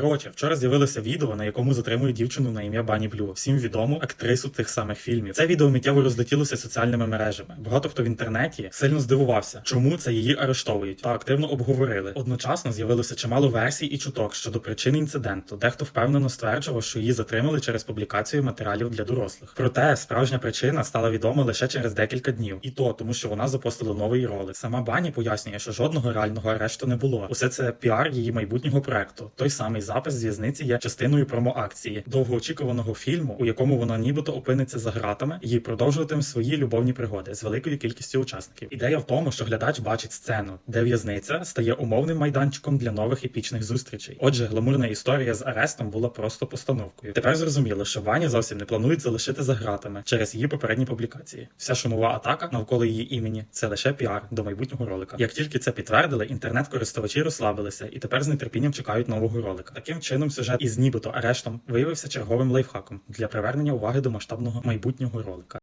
Коротше, вчора з'явилося відео, на якому затримують дівчину на ім'я Бані Блю, всім відому актрису тих самих фільмів. Це відео миттєво розлетілося соціальними мережами. Багато хто в інтернеті сильно здивувався, чому це її арештовують та активно обговорили. Одночасно з'явилося чимало версій і чуток щодо причин інциденту. Дехто впевнено стверджував, що її затримали через публікацію матеріалів для дорослих. Проте справжня причина стала відома лише через декілька днів, і то тому, що вона запостила новий ролик. Сама Бані пояснює, що жодного реального арешту не було. Усе це піар її майбутнього проекту. Той самий запис в'язниці є частиною промоакції довгоочікуваного фільму, у якому вона нібито опиниться за гратами і продовжуватиме свої любовні пригоди з великою кількістю учасників. Ідея в тому, що глядач бачить сцену, де в'язниця стає умовним майданчиком для нових епічних зустрічей. Отже, гламурна історія з арестом була просто постановкою. Тепер зрозуміло, що Ваня зовсім не планують залишити за гратами через її попередні публікації. Вся шумова атака навколо її імені це лише піар до майбутнього ролика. Як тільки це підтвердили, інтернет-користувачі розслабилися і тепер з нетерпінням чекають нового ролика. Таким чином, сюжет із нібито арештом виявився черговим лайфхаком для привернення уваги до масштабного майбутнього ролика.